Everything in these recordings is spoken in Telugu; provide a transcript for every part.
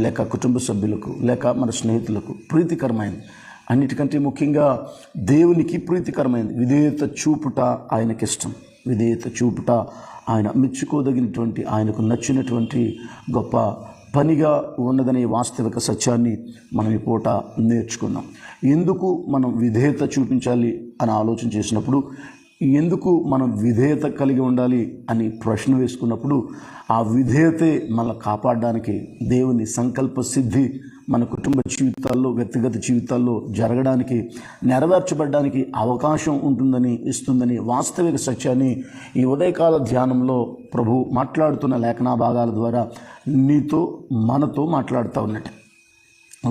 లేక కుటుంబ సభ్యులకు లేక మన స్నేహితులకు ప్రీతికరమైనది అన్నిటికంటే ముఖ్యంగా దేవునికి ప్రీతికరమైనది విధేయత చూపుట ఆయనకిష్టం. విధేయత చూపుట ఆయన మెచ్చుకోదగినటువంటి ఆయనకు నచ్చినటువంటి గొప్ప పనిగా ఉన్నదనే వాస్తవిక సత్యాన్ని మనం ఈ పూట నేర్చుకున్నాం. ఎందుకు మనం విధేయత చూపించాలి అని ఆలోచన చేసినప్పుడు ఎందుకు మనం విధేయత కలిగి ఉండాలి అని ప్రశ్న వేసుకున్నప్పుడు ఆ విధేయతే మళ్ళీ కాపాడడానికి దేవుని సంకల్ప సిద్ధి మన కుటుంబ జీవితాల్లో వ్యక్తిగత జీవితాల్లో జరగడానికి నెరవేర్చబడడానికి అవకాశం ఉంటుందని ఇస్తుందని వాస్తవిక సత్యాన్ని ఈ ఉదయకాల ధ్యానంలో ప్రభు మాట్లాడుతున్న లేఖనా భాగాల ద్వారా నీతో మనతో మాట్లాడుతూ ఉన్నట్టు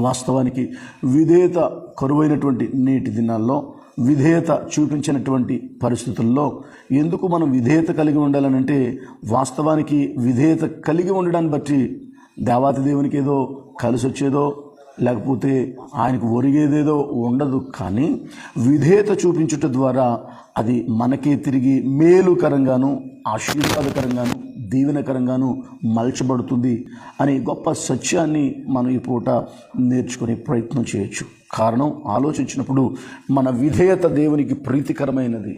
వాస్తవానికి విధేయత కరువైనటువంటి నేటి దినాల్లో విధేయత చూపించినటువంటి పరిస్థితుల్లో ఎందుకు మనం విధేయత కలిగి ఉండాలనంటే వాస్తవానికి విధేయత కలిగి ఉండడాన్ని బట్టి దేవాతి దేవునికి ఏదో కలిసి వచ్చేదో లేకపోతే ఆయనకు ఒరిగేదేదో ఉండదు. కానీ విధేయత చూపించుట ద్వారా అది మనకే తిరిగి మేలుకరంగాను ఆశీర్వాదకరంగాను దీవెనకరంగాను మలచబడుతుంది అనే గొప్ప సత్యాన్ని మనం ఈ పూట నేర్చుకునే ప్రయత్నం చేయొచ్చు. కారణం ఆలోచించినప్పుడు మన విధేయత దేవునికి ప్రీతికరమైనది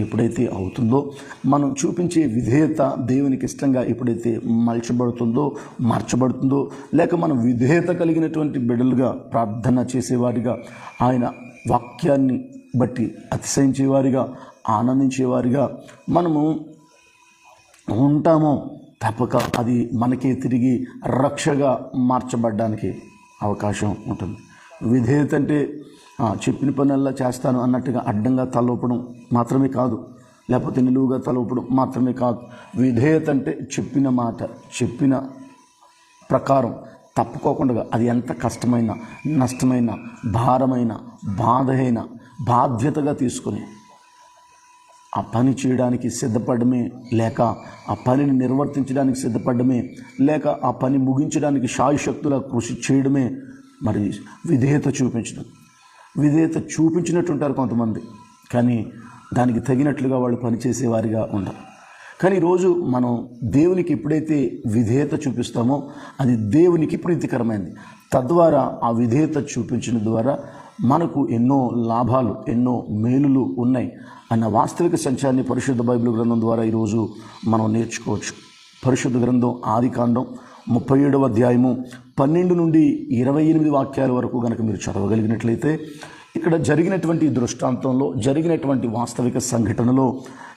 ఎప్పుడైతే అవుతుందో మనం చూపించే విధేయత దేవునికి ఇష్టంగా ఎప్పుడైతే మలచబడుతుందో మార్చబడుతుందో లేక మనం విధేయత కలిగినటువంటి బిడ్డలుగా ప్రార్థన చేసేవారిగా ఆయన వాక్యాన్ని బట్టి అతిశయించేవారిగా ఆనందించేవారిగా మనము ఉంటామో తప్పక అది మనకే తిరిగి రక్షగా మార్చబడ్డానికి అవకాశం ఉంటుంది. విధేయత అంటే చెప్పిన పనుల్లా చేస్తాను అన్నట్టుగా అడ్డంగా తలవపడం మాత్రమే కాదు. లేకపోతే నిలువుగా తలవపడం మాత్రమే కాదు. విధేయత అంటే చెప్పిన మాట చెప్పిన ప్రకారం. తప్పుకోకుండా అది ఎంత కష్టమైన నష్టమైన భారమైన బాధ అయిన బాధ్యతగా తీసుకుని ఆ పని చేయడానికి సిద్ధపడమే లేక ఆ పనిని నిర్వర్తించడానికి సిద్ధపడమే లేక ఆ పని ముగించడానికి శాయశక్తుల కృషి చేయడమే మరి విధేయత చూపించడం. విధేయత చూపించినట్టుంటారు కొంతమంది. కానీ దానికి తగినట్లుగా వాళ్ళు పనిచేసేవారిగా ఉండరు. కానీ ఈరోజు మనం దేవునికి ఎప్పుడైతే విధేయత చూపిస్తామో అది దేవునికి ప్రీతికరమైంది. తద్వారా ఆ విధేయత చూపించిన ద్వారా మనకు ఎన్నో లాభాలు ఎన్నో మేలులు ఉన్నాయి అన్న వాస్తవిక సంచారాన్ని పరిశుద్ధ బైబిల్ గ్రంథం ద్వారా ఈరోజు మనం నేర్చుకోవచ్చు. పరిశుద్ధ గ్రంథం ఆది కాండం ముప్పై ఏడవ అధ్యాయము పన్నెండు నుండి ఇరవై ఎనిమిది వాక్యాల వరకు కనుక మీరు చదవగలిగినట్లయితే ఇక్కడ జరిగినటువంటి దృష్టాంతంలో జరిగినటువంటి వాస్తవిక సంఘటనలో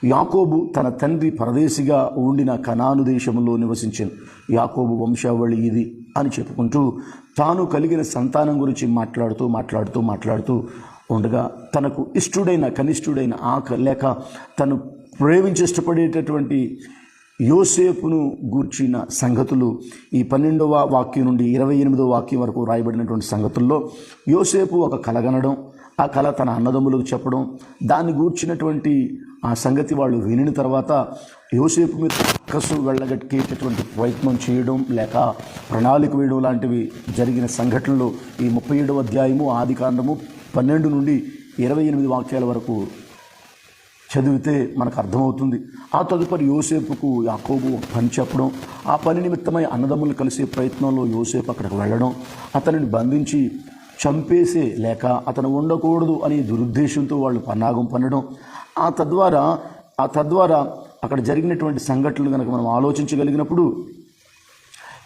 యాకోబు తన తండ్రి పరదేశిగా ఉండిన కనాను దేశంలో నివసించాను యాకోబు వంశావళి ఇది అని చెప్పుకుంటూ తాను కలిగిన సంతానం గురించి మాట్లాడుతూ మాట్లాడుతూ మాట్లాడుతూ ఉండగా తనకు ఇష్టుడైన కనిష్ఠుడైన ఆక లేక తను ప్రేమించి ఇష్టపడేటటువంటి యోసేపును గూర్చిన సంగతులు ఈ పన్నెండవ వాక్యం నుండి ఇరవై ఎనిమిదవ వాక్యం వరకు రాయబడినటువంటి సంగతుల్లో యోసేపు ఒక కలగనడం ఆ కళ తన అన్నదమ్ములకు చెప్పడం దాన్ని గూర్చినటువంటి ఆ సంగతి వాళ్ళు వినిన తర్వాత యోసేపు మీద కసు వెళ్ళగట్టేటటువంటి ప్రయత్నం చేయడం లేక ప్రణాళిక వేయడం లాంటివి జరిగిన సంఘటనలు ఈ ముప్పై ఏడవ అధ్యాయము ఆది కాండము పన్నెండు నుండి ఇరవై ఎనిమిది వాక్యాల వరకు చదివితే మనకు అర్థమవుతుంది. ఆ తదుపరి యోసేపుకు యాకోబు ఒక పని చెప్పడం ఆ పని నిమిత్తమై అన్నదమ్ములు కలిసే ప్రయత్నంలో యోసేపు అక్కడికి వెళ్ళడం అతనిని బంధించి చంపేసే లేక అతను ఉండకూడదు అనే దురుద్దేశంతో వాళ్ళు పన్నాగం పన్నడం ఆ తద్వారా ఆ తద్వారా అక్కడ జరిగినటువంటి సంఘటనలు కనుక మనం ఆలోచించగలిగినప్పుడు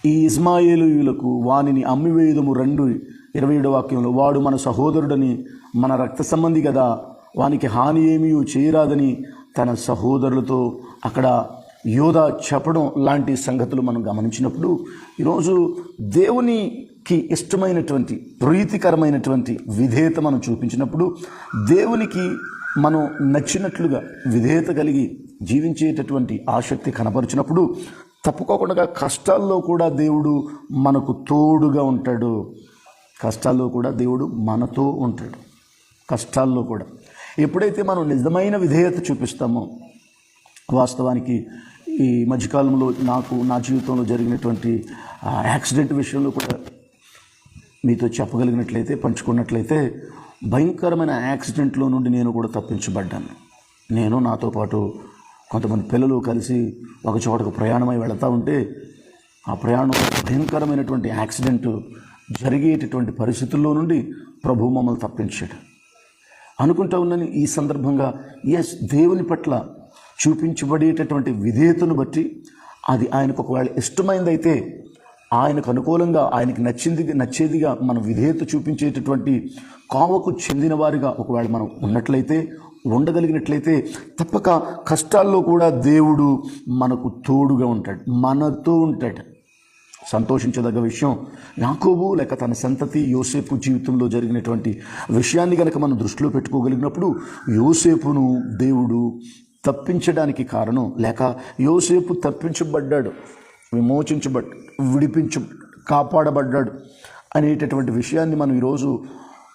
ఈ ఇస్మాయేలుయులకు వానిని అమ్మివేయుదము రెండు ఇరవై ఏడు వాక్యంలో వాడు మన సహోదరుడని మన రక్త సంబంధి కదా వానికి హాని ఏమీ చేయరాదని తన సహోదరులతో అక్కడ యోధ చెప్పడం లాంటి సంగతులు మనం గమనించినప్పుడు ఈరోజు దేవునికి ఇష్టమైనటువంటి ప్రీతికరమైనటువంటి విధేయత మనం చూపించినప్పుడు దేవునికి మనం నచ్చినట్లుగా విధేయత కలిగి జీవించేటటువంటి ఆసక్తి కనపరిచినప్పుడు తప్పుకోకుండా కష్టాల్లో కూడా దేవుడు మనకు తోడుగా ఉంటాడు. కష్టాల్లో కూడా దేవుడు మనతో ఉంటాడు. కష్టాల్లో కూడా. ఎప్పుడైతే మనం నిజమైన విధేయత చూపిస్తామో వాస్తవానికి ఈ మధ్యకాలంలో నాకు నా జీవితంలో జరిగినటువంటి యాక్సిడెంట్ విషయంలో కూడా మీతో చెప్పగలిగినట్లయితే పంచుకున్నట్లయితే భయంకరమైన యాక్సిడెంట్లో నుండి నేను కూడా తప్పించబడ్డాను. నేను నాతో పాటు కొంతమంది పిల్లలు కలిసి ఒక చోటకు ప్రయాణమై వెళతా ఉంటే ఆ ప్రయాణం భయంకరమైనటువంటి యాక్సిడెంట్ జరిగేటటువంటి పరిస్థితుల్లో నుండి ప్రభు మమ్మల్ని తప్పించాడు. అనుకుంటా ఉన్నాను. ఈ సందర్భంగా ఎస్ దేవుని పట్ల చూపించబడేటటువంటి విధేయతను బట్టి అది ఆయనకు ఒకవేళ ఇష్టమైందైతే ఆయనకు అనుకూలంగా ఆయనకి నచ్చింది నచ్చేదిగా మనం విధేయత చూపించేటటువంటి కావకు చెందిన వారిగా ఒకవేళ మనం ఉన్నట్లయితే ఉండగలిగినట్లయితే తప్పక కష్టాల్లో కూడా దేవుడు మనకు తోడుగా ఉంటాడు మనతో ఉంటాడు. సంతోషించదగ్గ విషయం. యాకోబు లేక తన సంతతి యోసేపు జీవితంలో జరిగినటువంటి విషయాన్ని కనుక మనం దృష్టిలో పెట్టుకోగలిగినప్పుడు యోసేపును దేవుడు తప్పించడానికి కారణం లేక యోసేపు తప్పించబడ్డాడు విమోచించబడ్ విడిపించ కాపాడబడ్డాడు అనేటటువంటి విషయాన్ని మనం ఈరోజు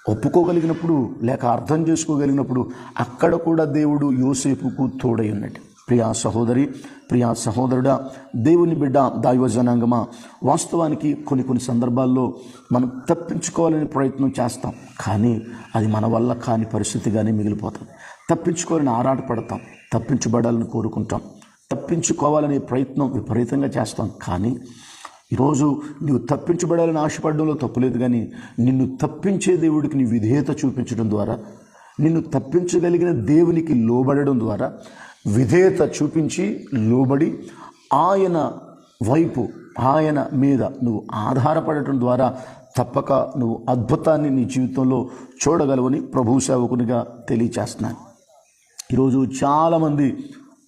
ఒప్పుకోగలిగినప్పుడు లేక అర్థం చేసుకోగలిగినప్పుడు అక్కడ కూడా దేవుడు యోసేపుకు తోడై ఉన్నాడు. ప్రియా సహోదరి ప్రియా సహోదరుడా దేవుని బిడ్డ దైవజనాంగమా వాస్తవానికి కొన్ని కొన్ని సందర్భాల్లో మనం తప్పించుకోవాలని ప్రయత్నం చేస్తాం. కానీ అది మన వల్ల కాని పరిస్థితిగానే మిగిలిపోతాం. తప్పించుకోవాలని ఆరాటపడతాం. తప్పించబడాలని కోరుకుంటాం. తప్పించుకోవాలనే ప్రయత్నం విపరీతంగా చేస్తాం. కానీ ఈరోజు నువ్వు తప్పించబడాలని ఆశపడడంలో తప్పులేదు కానీ నిన్ను తప్పించే దేవుడికి నీ విధేయత చూపించడం ద్వారా నిన్ను తప్పించగలిగిన దేవునికి లోబడడం ద్వారా విధేయత చూపించి లోబడి ఆయన వైపు ఆయన మీద నువ్వు ఆధారపడటం ద్వారా తప్పక నువ్వు అద్భుతాన్ని నీ జీవితంలో చూడగలవని ప్రభు సేవకునిగా తెలియచేస్తున్నాను. ఈరోజు చాలామంది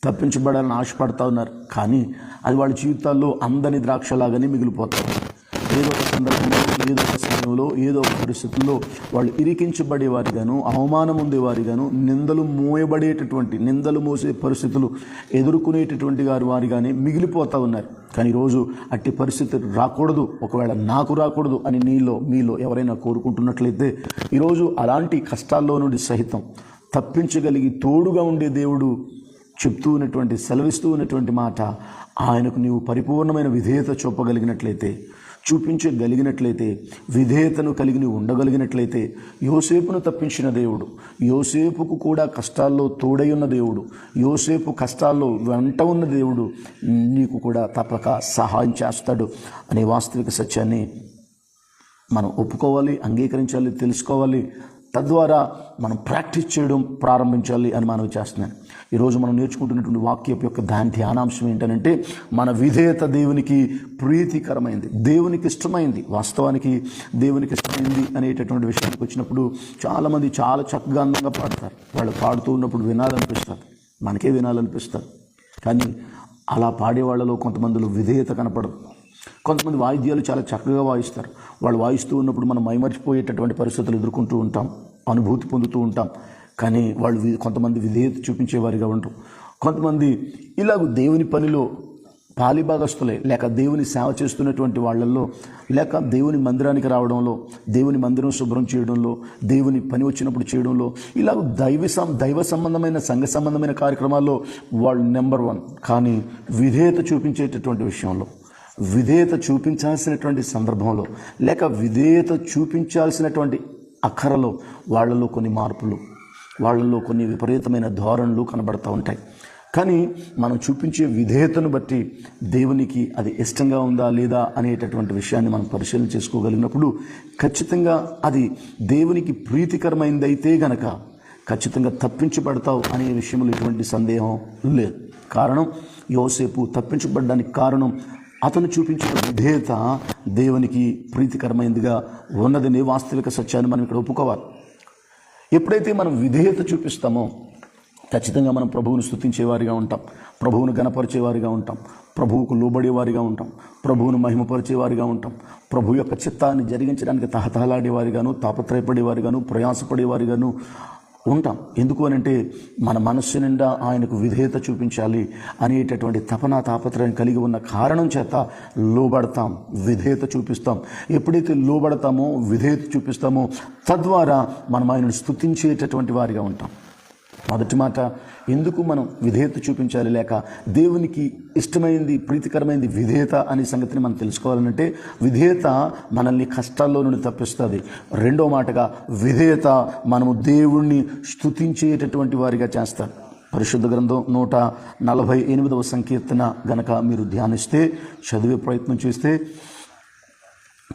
తప్పించబడాలని ఆశపడతా ఉన్నారు కానీ అది వాళ్ళ జీవితాల్లో అందని ద్రాక్షలాగానే మిగిలిపోతారు ఏదో ఒక సందర్భంలో ఏదో ఒక సమయంలో ఏదో ఒక పరిస్థితుల్లో వాళ్ళు ఇరికించబడేవారిగాను అవమానం ఉండేవారిగాను నిందలు మోయబడేటటువంటి నిందలు మోసే పరిస్థితులు ఎదుర్కొనేటటువంటి వారి వారిగానే మిగిలిపోతూ ఉన్నారు. కానీ ఈరోజు అట్టి పరిస్థితి రాకూడదు. ఒకవేళ నాకు రాకూడదు అని నీలో మీలో ఎవరైనా కోరుకుంటున్నట్లయితే ఈరోజు అలాంటి కష్టాల్లో నుండి సహితం తప్పించగలిగి తోడుగా ఉండే దేవుడు చెప్తూ ఉన్నటువంటి సెలవిస్తూ ఉన్నటువంటి మాట ఆయనకు నీవు పరిపూర్ణమైన విధేయత చూపగలిగినట్లయితే చూపించగలిగినట్లయితే విధేయతను కలిగి ఉండగలిగినట్లయితే యోసేపును తప్పించిన దేవుడు యోసేపుకు కూడా కష్టాల్లో తోడై ఉన్న దేవుడు యోసేపు కష్టాల్లో వెంట ఉన్న దేవుడు నీకు కూడా తప్పక సహాయం చేస్తాడు అనే వాస్తవిక సత్యాన్ని మనం ఒప్పుకోవాలి అంగీకరించాలి తెలుసుకోవాలి. తద్వారా మనం ప్రాక్టీస్ చేయడం ప్రారంభించాలి అని మనం చేస్తున్నాను ఈరోజు మనం నేర్చుకుంటున్నటువంటి వాక్యపు యొక్క దాని ధ్యానాంశం ఏంటంటే మన విధేయత దేవునికి ప్రీతికరమైంది దేవునికి ఇష్టమైంది వాస్తవానికి దేవునికి ఇష్టమైంది అనేటటువంటి విషయానికి వచ్చినప్పుడు చాలామంది చాలా చక్కగా అందంగా పాడతారు. వాళ్ళు పాడుతూ ఉన్నప్పుడు వినాలనిపిస్తారు మనకే వినాలనిపిస్తారు కానీ అలా పాడే వాళ్ళలో కొంతమందిలో విధేయత కనపడదు. కొంతమంది వాయిద్యాలు చాలా చక్కగా వాయిస్తారు. వాళ్ళు వాయిస్తూ ఉన్నప్పుడు మనం మైమర్చిపోయేటటువంటి పరిస్థితులు ఎదుర్కొంటూ ఉంటాం. అనుభూతి పొందుతూ ఉంటాం. కానీ వాళ్ళు కొంతమంది విధేయత చూపించేవారిగా ఉంటారు కొంతమంది ఇలాగ దేవుని పనిలో పాలిభాగస్తులే లేక దేవుని సేవ చేస్తున్నటువంటి వాళ్ళల్లో లేక దేవుని మందిరానికి రావడంలో దేవుని మందిరం శుభ్రం చేయడంలో దేవుని పని వచ్చినప్పుడు చేయడంలో ఇలా దైవ సం దైవ సంబంధమైన సంఘ సంబంధమైన కార్యక్రమాల్లో వాళ్ళు నెంబర్ వన్. కానీ విధేయత చూపించేటటువంటి విషయంలో విధేయత చూపించాల్సినటువంటి సందర్భంలో లేక విధేయత చూపించాల్సినటువంటి అక్కరలో వాళ్ళలో కొన్ని మార్పులు వాళ్ళలో కొన్ని విపరీతమైన ధోరణులు కనబడుతూ ఉంటాయి. కానీ మనం చూపించే విధేయతను బట్టి దేవునికి అది ఇష్టంగా ఉందా లేదా అనేటటువంటి విషయాన్ని మనం పరిశీలన చేసుకోగలిగినప్పుడు ఖచ్చితంగా అది దేవునికి ప్రీతికరమైందైతే గనక ఖచ్చితంగా తప్పించబడతావు అనే విషయంలో ఎటువంటి సందేహం లేదు. కారణం యోసేపు తప్పించబడడానికి కారణం అతను చూపించిన విధేయత దేవునికి ప్రీతికరమైనదిగా ఉన్నదని వాస్తవిక సత్యాన్ని మనం ఇక్కడ ఒప్పుకోవాలి. ఎప్పుడైతే మనం విధేయత చూపిస్తామో ఖచ్చితంగా మనం ప్రభువును స్థుతించేవారిగా ఉంటాం ప్రభువును గణపరిచేవారిగా ఉంటాం ప్రభువుకు లోబడేవారిగా ఉంటాం ప్రభువును మహిమపరిచేవారిగా ఉంటాం ప్రభు యొక్క చిత్తాన్ని జరిగించడానికి తహతహలాడేవారిగాను తాపత్రయపడేవారిగాను ప్రయాసపడేవారిగాను ఉంటాం. ఎందుకు అని అంటే మన మనస్సు నిండా ఆయనకు విధేయత చూపించాలి అనేటటువంటి తపన తాపత్రయం కలిగి ఉన్న కారణం చేత లోబడతాం విధేయత చూపిస్తాం. ఎప్పుడైతే లోబడతామో విధేయత చూపిస్తామో తద్వారా మనం ఆయనను స్తుతించేటటువంటి వారిగా ఉంటాం. మొదటి మాట ఎందుకు మనం విధేయత చూపించాలి లేక దేవునికి ఇష్టమైంది ప్రీతికరమైంది విధేయత అనే సంగతిని మనం తెలుసుకోవాలంటే విధేయత మనల్ని కష్టాల్లో నుండి తప్పిస్తుంది. రెండో మాటగా విధేయత మనము దేవుణ్ణి స్థుతించేటటువంటి వారిగా చేస్తాం. పరిశుద్ధ గ్రంథం నూట నలభై ఎనిమిదవ సంకీర్తన గనక మీరు ధ్యానిస్తే చదివే ప్రయత్నం చేస్తే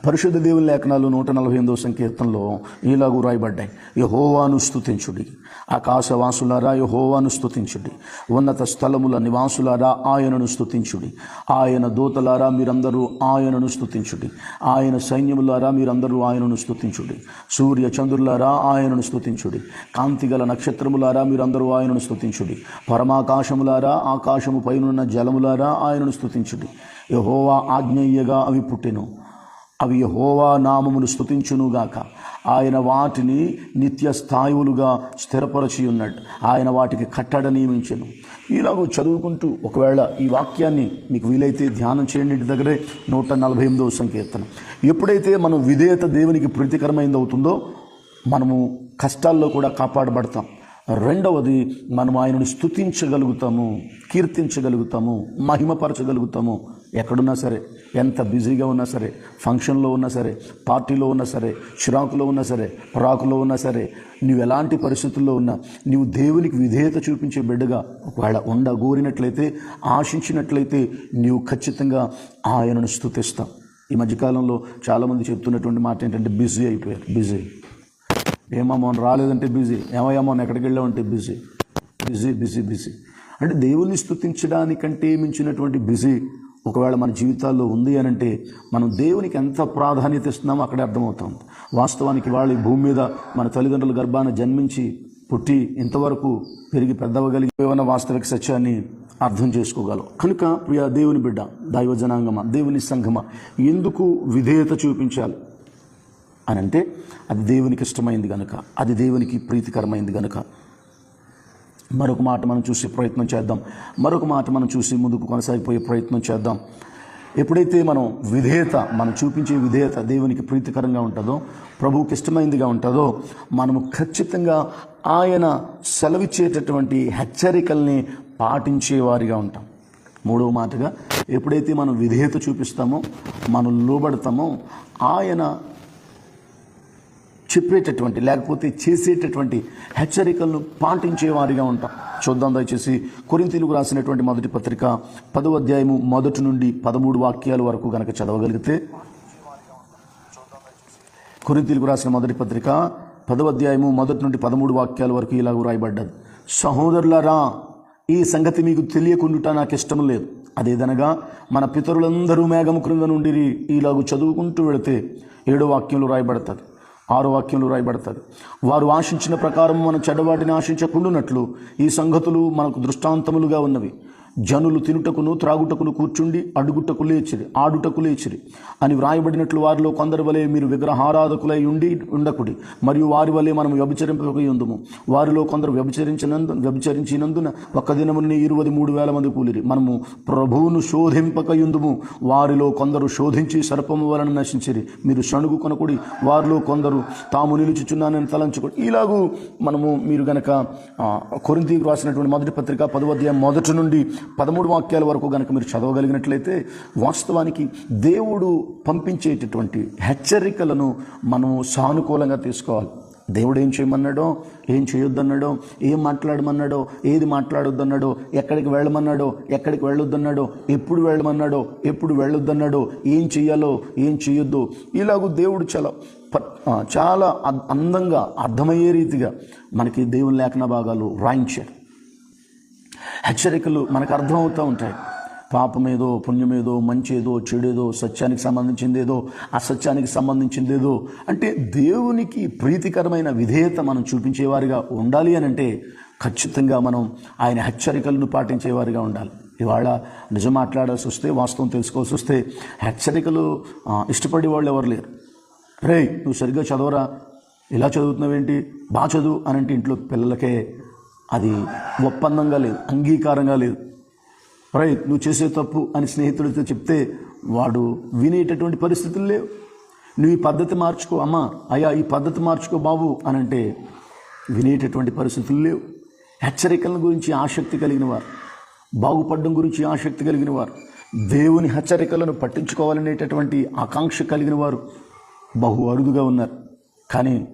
పరిశుద్ధ దేవుని లేఖనాలు నూట నలభై ఎనిమిదవ సంకీర్తనలో ఇలాగూ రాయబడ్డాయి. యహోవాను స్థుతించుడి ఆకాశవాసులారా యహోవాను స్థుతించుడి ఉన్నత స్థలముల నివాసులారా ఆయనను స్థుతించుడి ఆయన దూతలారా మీరందరూ ఆయనను స్థుతించుడి ఆయన సైన్యములారా మీరందరూ ఆయనను స్థుతించుడి సూర్య చంద్రులారా ఆయనను స్తుతించుడి. కాంతిగల నక్షత్రములారా మీరందరూ ఆయనను స్తుతించుడి. పరమాకాశములారా ఆకాశము పైనున్న జలములారా ఆయనను స్థుతించుడి యహోవా ఆజ్ఞయ్యగా అవి పుట్టెను. అవి యహోవా నామమును స్థుతించునుగాక ఆయన వాటిని నిత్య స్థాయువులుగా స్థిరపరచి ఉన్నట్టు ఆయన వాటికి కట్టడ నియమించను. ఇలాగో చదువుకుంటూ ఒకవేళ ఈ వాక్యాన్ని మీకు వీలైతే ధ్యానం చేయండి ఇంటి దగ్గరే. నూట నలభై ఎనిమిదవ సంకీర్తనం. ఎప్పుడైతే మనం విధేయత దేవునికి ప్రీతికరమైంది అవుతుందో మనము కష్టాల్లో కూడా కాపాడబడతాం. రెండవది మనం ఆయనను స్తుతించగలుగుతాము కీర్తించగలుగుతాము మహిమపరచగలుగుతాము ఎక్కడున్నా సరే ఎంత బిజీగా ఉన్నా సరే ఫంక్షన్లో ఉన్నా సరే పార్టీలో ఉన్నా సరే చిరాకులో ఉన్నా సరే రాకులో ఉన్నా సరే నువ్వు ఎలాంటి పరిస్థితుల్లో ఉన్నా నీవు దేవునికి విధేయత చూపించే బిడ్డగా ఒకవేళ ఉండగోరినట్లయితే ఆశించినట్లయితే నీవు ఖచ్చితంగా ఆయనను స్థుతిస్తా ఈ మధ్యకాలంలో చాలామంది చెప్తున్నటువంటి మాట ఏంటంటే బిజీ అయిపోయారు బిజీ. ఏమో మొన్న రాలేదంటే బిజీ. ఏమయ్యామో ఎక్కడికి వెళ్ళామంటే బిజీ. Busy busy busy. అంటే దేవుని స్థుతించడానికంటే మించినటువంటి బిజీ ఒకవేళ మన జీవితాల్లో ఉంది అని అంటే మనం దేవునికి ఎంత ప్రాధాన్యత ఇస్తున్నామో అక్కడే అర్థమవుతుంది. వాస్తవానికి వాళ్ళు ఈ భూమి మీద మన తల్లిదండ్రుల గర్భాన జన్మించి పుట్టి ఇంతవరకు పెరిగి పెద్దవగలిగి ఏమైనా వాస్తవిక సత్యాన్ని అర్థం చేసుకోగలం కనుక ప్రియ దేవుని బిడ్డ దైవ జనాంగమ దేవుని సంఘమ ఎందుకు విధేయత చూపించాలి? అని అంటే అది దేవునికి ఇష్టమైంది కనుక అది దేవునికి ప్రీతికరమైంది కనుక మరొక మాట మనం చూసే ప్రయత్నం చేద్దాం. మరొక మాట మనం చూసి ముందుకు కొనసాగిపోయే ప్రయత్నం చేద్దాం. ఎప్పుడైతే మనం విధేయత మనం చూపించే విధేయత దేవునికి ప్రీతికరంగా ఉంటుందో ప్రభువుకి ఇష్టమైందిగా ఉంటుందో మనము ఖచ్చితంగా ఆయన సెలవిచ్చేటటువంటి హెచ్చరికల్ని పాటించేవారిగా ఉంటాం. మూడవ మాటగా ఎప్పుడైతే మనం విధేయత చూపిస్తామో మనం లోబడతామో ఆయన చెప్పేటటువంటి లేకపోతే చేసేటటువంటి హెచ్చరికలను పాటించేవారిగా ఉంటాం. చూద్దాం దయచేసి కొరింతీలుగు రాసినటువంటి మొదటి పత్రిక పదవ అధ్యాయము మొదటి నుండి పదమూడు వాక్యాల వరకు గనక చదవగలిగితే కొరింతీలుగు రాసిన మొదటి పత్రిక పదవ అధ్యాయము మొదటి నుండి పదమూడు వాక్యాల వరకు ఇలాగ రాయబడ్డది సహోదరులారా ఈ సంగతి మీకు తెలియకుండుట నాకు ఇష్టం లేదు. అదేదనగా మన పితరులందరూ మేఘము క్రింద నుండి ఇలాగూ చదువుకుంటూ వెళితే ఏడో వాక్యంలో రాయబడుతుంది ఆరు వాక్యంలో రాయబడతారు వారు ఆశించిన ప్రకారం మనం చెడ్డవాటిని ఆశించకుండానట్లు ఈ సంగతులు మనకు దృష్టాంతములుగా ఉన్నవి. జనులు తినుటకును త్రాగుటకును కూర్చుండి అడుగుటకు లేచిరి ఆడుటకు లేచిరి అని వ్రాయబడినట్లు వారిలో కొందరి వలె మీరు విగ్రహారాధకులై ఉండి ఉండకుడి. మరియు వారి వలె మనం వ్యభిచరింపకయుందుము వారిలో కొందరు వ్యభిచరించినందు వ్యభిచరించినందున ఒక్క దినముని ఇరువది మూడు వేల మంది కూలిరి. మనము ప్రభువును శోధింపకయుందుము వారిలో కొందరు శోధించి సర్పము వలన నశించిరి. మీరు షణుగు కొనకుడి. వారిలో కొందరు తాము నిలుచుచున్నానని తలంచుకోండి. ఇలాగూ మనము మీరు గనక కొరింతీకి రాసినటువంటి మొదటి పత్రిక పదవ అధ్యాయం మొదటి నుండి పదమూడు వాక్యాల వరకు గనక మీరు చదవగలిగినట్లయితే వాస్తవానికి దేవుడు పంపించేటటువంటి హెచ్చరికలను మనము సానుకూలంగా తీసుకోవాలి. దేవుడు ఏం చేయమన్నాడో ఏం చేయొద్దన్నాడో ఏం మాట్లాడమన్నాడో ఏది మాట్లాడొద్దన్నాడో ఎక్కడికి వెళ్ళమన్నాడో ఎక్కడికి వెళ్ళొద్దన్నాడో ఎప్పుడు వెళ్ళమన్నాడో ఎప్పుడు వెళ్ళొద్దన్నాడో ఏం చెయ్యాలో ఏం చేయొద్దు ఇలాగూ దేవుడు చాలా చాలా అందంగా అర్థమయ్యే రీతిగా మనకి దేవుని లేఖన భాగాలు రాయించాడు. హెచ్చరికలు మనకు అర్థమవుతూ ఉంటాయి. పాపమేదో పుణ్యమేదో మంచేదో చెడేదో సత్యానికి సంబంధించిందేదో అసత్యానికి సంబంధించిందేదో అంటే దేవునికి ప్రీతికరమైన విధేయత మనం చూపించేవారిగా ఉండాలి అని అంటే ఖచ్చితంగా మనం ఆయన హెచ్చరికలను పాటించేవారిగా ఉండాలి. ఇవాళ నిజం మాట్లాడాల్సి వస్తే వాస్తవం తెలుసుకోవాల్సి వస్తే హెచ్చరికలు ఇష్టపడే వాళ్ళు ఎవరు లేరు. రే నువ్వు సరిగ్గా చదవరా? ఇలా చదువుతున్నావేంటి? బాగా చదువు అని అంటే ఇంట్లో పిల్లలకే అది ఒప్పందంగా లేదు అంగీకారంగా లేదు. రైట్ నువ్వు చేసే తప్పు అని స్నేహితుడితో చెప్తే వాడు వినేటటువంటి పరిస్థితులు లేవు. నువ్వు ఈ పద్ధతి మార్చుకో అమ్మా అయ్యా ఈ పద్ధతి మార్చుకో బాబు అని అంటే వినేటటువంటి పరిస్థితులు లేవు. హెచ్చరికల గురించి ఆసక్తి కలిగిన వారు బాగుపడడం గురించి ఆసక్తి కలిగిన వారు దేవుని హెచ్చరికలను పట్టించుకోవాలనేటటువంటి ఆకాంక్ష కలిగిన వారు బహు అరుదుగా ఉన్నారు. కానీ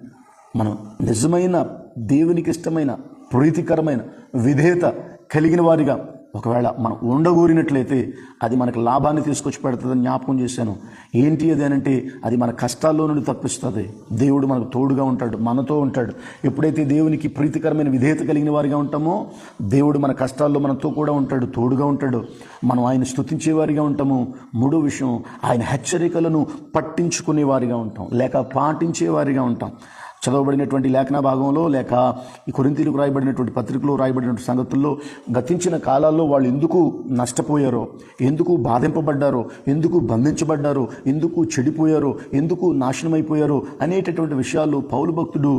మనం నిజమైన దేవునికి ఇష్టమైన ప్రీతికరమైన విధేయత కలిగిన వారిగా ఒకవేళ మనం ఉండగూరినట్లయితే అది మనకు లాభాన్ని తీసుకొచ్చి పెడుతుందని జ్ఞాపకం చేశాను. ఏంటి అది అంటే అది మన కష్టాల్లో నుండి తప్పిస్తుంది. దేవుడు మనకు తోడుగా ఉంటాడు మనతో ఉంటాడు. ఎప్పుడైతే దేవునికి ప్రీతికరమైన విధేయత కలిగిన వారిగా ఉంటామో దేవుడు మన కష్టాల్లో మనతో కూడా ఉంటాడు తోడుగా ఉంటాడు. మనం ఆయన స్థుతించేవారిగా ఉంటాము. మూడో విషయం ఆయన హెచ్చరికలను పట్టించుకునే వారిగా ఉంటాం లేక పాటించేవారిగా ఉంటాం. చదవబడినటువంటి లేఖన భాగంలో లేక ఈ కొరింతీలకు రాయబడినటువంటి పత్రికలో రాయబడినటువంటి సంగతుల్లో గతించిన కాలాల్లో వాళ్ళు ఎందుకు నష్టపోయారో ఎందుకు బాధింపబడ్డారో ఎందుకు బంధించబడ్డారో ఎందుకు చెడిపోయారో ఎందుకు నాశనమైపోయారో అనేటటువంటి విషయాలు పౌలు భక్తుడు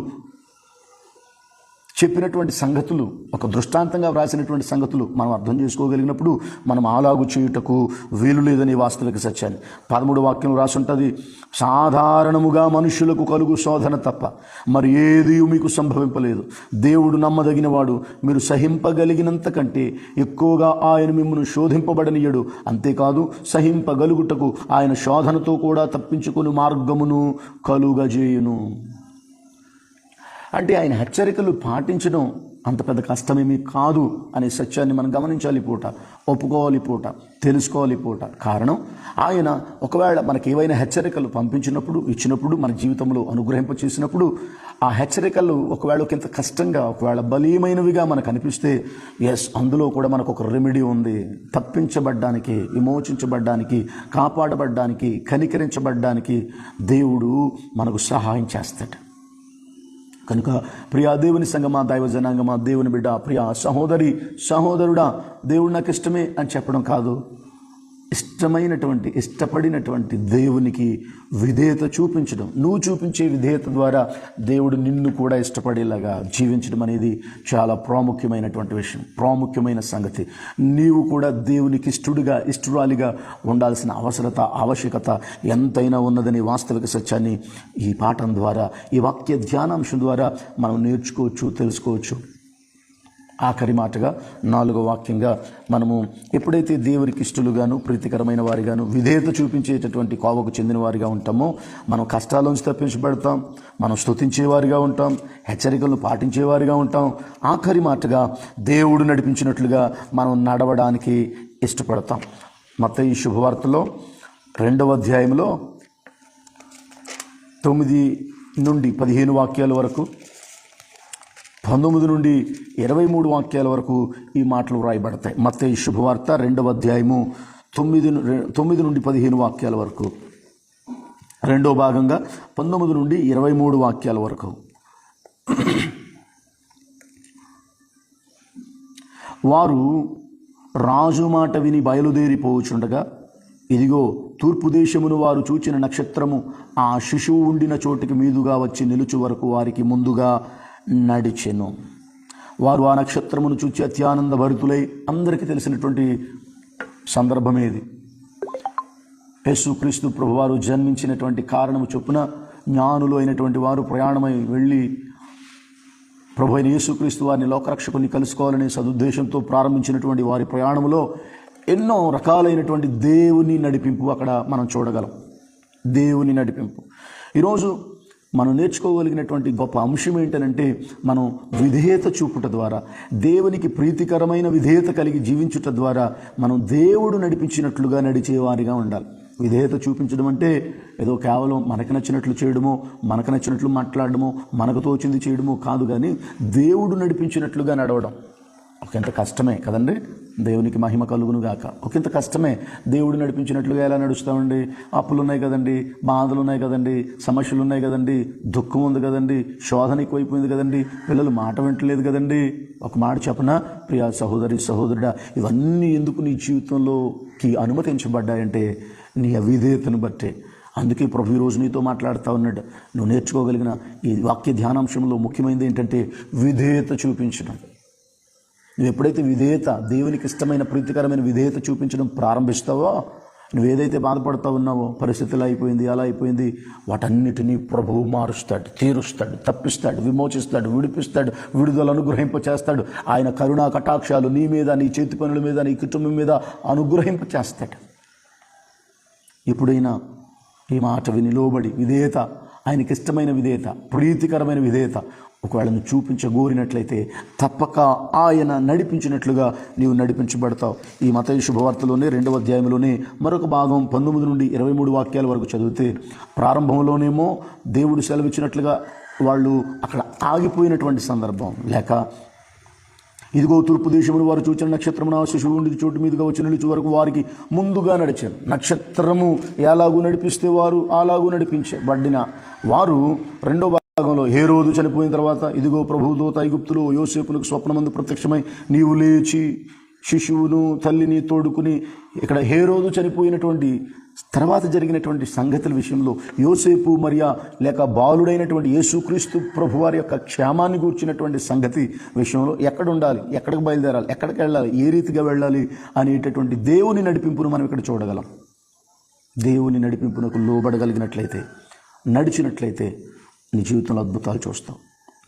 చెప్పినటువంటి సంగతులు ఒక దృష్టాంతంగా వ్రాసినటువంటి సంగతులు మనం అర్థం చేసుకోగలిగినప్పుడు మనం ఆలాగు చేయుటకు వీలు లేదని వాస్తవిక సత్యాన్ని. పదమూడు వాక్యం రాసుంటుంది సాధారణముగా మనుషులకు కలుగు శోధన తప్ప మరి ఏది మీకు సంభవింపలేదు. దేవుడు నమ్మదగినవాడు మీరు సహింపగలిగినంత కంటే ఎక్కువగా ఆయన మిమ్మల్ని శోధింపబడనియడు. అంతేకాదు సహింపగలుగుటకు ఆయన శోధనతో కూడా తప్పించుకుని మార్గమును కలుగజేయును. అంటే ఆయన హెచ్చరికలు పాటించడం అంత పెద్ద కష్టమేమీ కాదు అనే సత్యాన్ని మనం గమనించాలి పూట ఒప్పుకోవాలి పూట తెలుసుకోవాలి పూట. కారణం ఆయన ఒకవేళ మనకి ఏవైనా హెచ్చరికలు పంపించినప్పుడు ఇచ్చినప్పుడు మన జీవితంలో అనుగ్రహింప చేసినప్పుడు ఆ హెచ్చరికలు ఒకవేళ ఒకంత కష్టంగా ఒకవేళ బలీయమైనవిగా మనకు అనిపిస్తే ఎస్ అందులో కూడా మనకు ఒక రెమెడీ ఉంది. తప్పించబడ్డానికి విమోచించబడ్డానికి కాపాడబడ్డానికి కనికరించబడ్డానికి దేవుడు మనకు సహాయం చేస్తాడు. కనుక ప్రియా దేవుని సంగమా దైవ జనాంగమా దేవుని బిడ్డ ప్రియా సహోదరి సహోదరుడా దేవుడు నాకు ఇష్టమే అని చెప్పడం కాదు. ఇష్టమైనటువంటి ఇష్టపడినటువంటి దేవునికి విధేయత చూపించడం. నువ్వు చూపించే విధేయత ద్వారా దేవుడు నిన్ను కూడా ఇష్టపడేలాగా జీవించడం అనేది చాలా ప్రాముఖ్యమైనటువంటి విషయం ప్రాముఖ్యమైన సంగతి. నీవు కూడా దేవునికి ఇష్టడుగా ఇష్టరాలిగా ఉండాల్సిన అవసరత ఆవశ్యకత ఎంతైనా ఉన్నదని వాస్తవిక సత్యాన్ని ఈ పాఠం ద్వారా ఈ వాక్య ధ్యానాంశం ద్వారా మనం నేర్చుకోవచ్చు తెలుసుకోవచ్చు. ఆఖరి మాటగా నాలుగో వాక్యంగా మనము ఎప్పుడైతే దేవునికి ఇష్టలుగాను ప్రీతికరమైన వారిగాను విధేయత చూపించేటటువంటి కోవకు చెందిన వారిగా ఉంటామో మనం కష్టాల్లోంచి తప్పించబడతాం మనం స్తుతించేవారిగా ఉంటాం హెచ్చరికలను పాటించేవారిగా ఉంటాం. ఆఖరి మాటగా దేవుడు నడిపించినట్లుగా మనం నడవడానికి ఇష్టపడతాం. మొత్తం ఈ శుభవార్తలో రెండవ అధ్యాయంలో తొమ్మిది నుండి పదిహేను వాక్యాల వరకు పంతొమ్మిది నుండి ఇరవై మూడు వాక్యాల వరకు ఈ మాటలు వ్రాయబడతాయి. మత్త ఈ శుభవార్త రెండవ అధ్యాయము తొమ్మిది తొమ్మిది నుండి పదిహేను వాక్యాల వరకు. రెండో భాగంగా పంతొమ్మిది నుండి ఇరవై మూడు వాక్యాల వరకు. వారు రాజు మాట విని బయలుదేరిపోచుండగా ఇదిగో తూర్పు దేశమును వారు చూచిన నక్షత్రము ఆ శిశువు ఉండిన చోటికి మీదుగా వచ్చి నిలుచు వరకు వారికి ముందుగా నడిచెను. వారు ఆ నక్షత్రమును చూచి అత్యానంద భరితులై అందరికీ తెలిసినటువంటి సందర్భమేది యేసుక్రీస్తు ప్రభువారు జన్మించినటువంటి కారణము చొప్పున జ్ఞానులు అయినటువంటి వారు ప్రయాణమై వెళ్ళి ప్రభు అయిన యేసుక్రీస్తు వారిని లోకరక్షకుని కలుసుకోవాలనే సదుద్దేశంతో ప్రారంభించినటువంటి వారి ప్రయాణంలో ఎన్నో రకాలైనటువంటి దేవుని నడిపింపు అక్కడ మనం చూడగలం. దేవుని నడిపింపు. ఈరోజు మనం నేర్చుకోగలిగినటువంటి గొప్ప అంశం ఏంటనంటే మనం విధేయత చూపుట ద్వారా దేవునికి ప్రీతికరమైన విధేయత కలిగి జీవించుట ద్వారా మనం దేవుడు నడిపించినట్లుగా నడిచేవారిగా ఉండాలి. విధేయత చూపించడం అంటే ఏదో కేవలం మనకు నచ్చినట్లు చేయడమో మనకు నచ్చినట్లు మాట్లాడడమో మనకు తోచింది చేయడమో కాదు కానీ దేవుడు నడిపించినట్లుగా నడవడం. ఒకంత కష్టమే కదండి? దేవునికి మహిమ కలుగును గాక ఒకంత కష్టమే దేవుడు నడిపించినట్లుగా ఎలా నడుస్తామండి? అప్పులు ఉన్నాయి కదండి బాధలు ఉన్నాయి కదండి సమస్యలు ఉన్నాయి కదండి దుఃఖం ఉంది కదండి శోధన ఎక్కువైపోయింది కదండి పిల్లలు మాట వింటలేదు కదండి. ఒక మాట చెప్పనా? ప్రియా సహోదరి సహోదరుడా ఇవన్నీ ఎందుకు నీ జీవితంలోకి అనుమతించబడ్డాయంటే నీ అవిధేయతను బట్టే. అందుకే ప్రభు ఈరోజు నీతో మాట్లాడుతూ ఉన్నాడు. నువ్వు నేర్చుకోగలిగిన ఈ వాక్య ధ్యానాంశంలో ముఖ్యమైనది ఏంటంటే విధేయత చూపించడం. నువ్వు ఎప్పుడైతే విధేయత దేవునికి ఇష్టమైన ప్రీతికరమైన విధేయత చూపించడం ప్రారంభిస్తావో నువ్వు ఏదైతే బాధపడుతూ ఉన్నావో పరిస్థితులు అయిపోయింది అలా అయిపోయింది వాటన్నిటినీ ప్రభువు మారుస్తాడు తీరుస్తాడు తప్పిస్తాడు విమోచిస్తాడు విడిపిస్తాడు విడుదల అనుగ్రహింప చేస్తాడు. ఆయన కరుణా కటాక్షాలు నీ మీద నీ చేతి పనుల మీద నీ కుటుంబం మీద అనుగ్రహింప చేస్తాడు. ఎప్పుడైనా ఈ మాట విని లోబడి విధేయత ఆయనకి ఇష్టమైన విధేయత ప్రీతికరమైన విధేయత ఒకవేళ నువ్వు చూపించగోరినట్లయితే తప్పక ఆయన నడిపించినట్లుగా నీవు నడిపించబడతావు. ఈ మత శుభవార్తలోనే రెండవ అధ్యాయంలోనే మరొక భాగం పంతొమ్మిది నుండి ఇరవై మూడు వాక్యాల వరకు చదివితే ప్రారంభంలోనేమో దేవుడు సెలవిచ్చినట్లుగా వాళ్ళు అక్కడ ఆగిపోయినటువంటి సందర్భం. లేక ఇదిగో తూర్పు దేశమును వారు చూచిన నక్షత్రమున శిశువు ఉండి చోటు మీదుగా వచ్చిన నిలిచి వరకు వారికి ముందుగా నడిచారు. నక్షత్రము ఎలాగూ నడిపిస్తే వారు అలాగూ నడిపించబడిన వారు రెండో భాగంలో ఏ రోజు చనిపోయిన తర్వాత ఇదిగో ప్రభుదూత ఐగుప్తులు యోసేపులకు స్వప్నమందు ప్రత్యక్షమై నీవు లేచి శిశువును తల్లిని తోడుకుని ఇక్కడ హే రోజు చనిపోయినటువంటి తర్వాత జరిగినటువంటి సంగతుల విషయంలో యోసేపు మరియా లేక బాలుడైనటువంటి యేసుక్రీస్తు ప్రభువారి యొక్క క్షేమాన్ని గూర్చినటువంటి సంగతి విషయంలో ఎక్కడ ఉండాలి ఎక్కడికి బయలుదేరాలి ఎక్కడికి వెళ్ళాలి ఏ రీతిగా వెళ్ళాలి అనేటటువంటి దేవుని నడిపింపును మనం ఇక్కడ చూడగలం. దేవుని నడిపింపునకు లోబడగలిగినట్లయితే నడిచినట్లయితే నీ జీవితంలో అద్భుతాలు చూస్తావు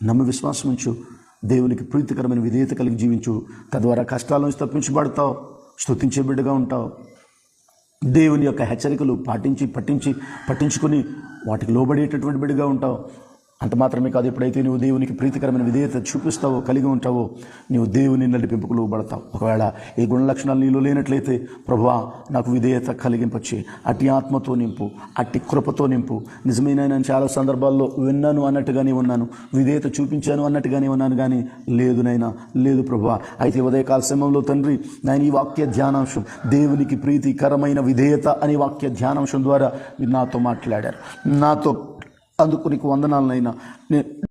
నమ్మి విశ్వాసం ఉంచు. దేవునికి ప్రీతికరమైన విధేయత కలిగి జీవించు. తద్వారా కష్టాల నుంచి తప్పించబడతావు. స్థుతించే బిడ్డగా ఉంటావు. దేవుని యొక్క హెచ్చరికలు పాటించి పట్టించి పట్టించుకొని వాటికి లోబడేటటువంటి బిడ్డగా ఉంటావు. అంత మాత్రమే కాదు ఎప్పుడైతే నువ్వు దేవునికి ప్రీతికరమైన విధేయత చూపిస్తావో కలిగి ఉంటావో నీవు దేవుని నడిపింపుకు లోబడతావు ఒకవేళ ఈ గుణ లక్షణాలు నీలో లేనట్లయితే ప్రభువా నాకు విధేయత కలిగింపచ్చి అట్టి ఆత్మతో నింపు అట్టి కృపతో నింపు. నిజమైన నేను చాలా సందర్భాల్లో విన్నాను అన్నట్టుగానే ఉన్నాను. విధేయత చూపించాను అన్నట్టుగానే ఉన్నాను కానీ లేదు నైనా లేదు ప్రభువా. అయితే ఉదయకాల సమయంలో తండ్రి నేను ఈ వాక్య ధ్యానాంశం దేవునికి ప్రీతికరమైన విధేయత అనే వాక్య ధ్యానాంశం ద్వారా నాతో మాట్లాడారు. నాతో అందుకు నీకు వందనాలనైనా. నేను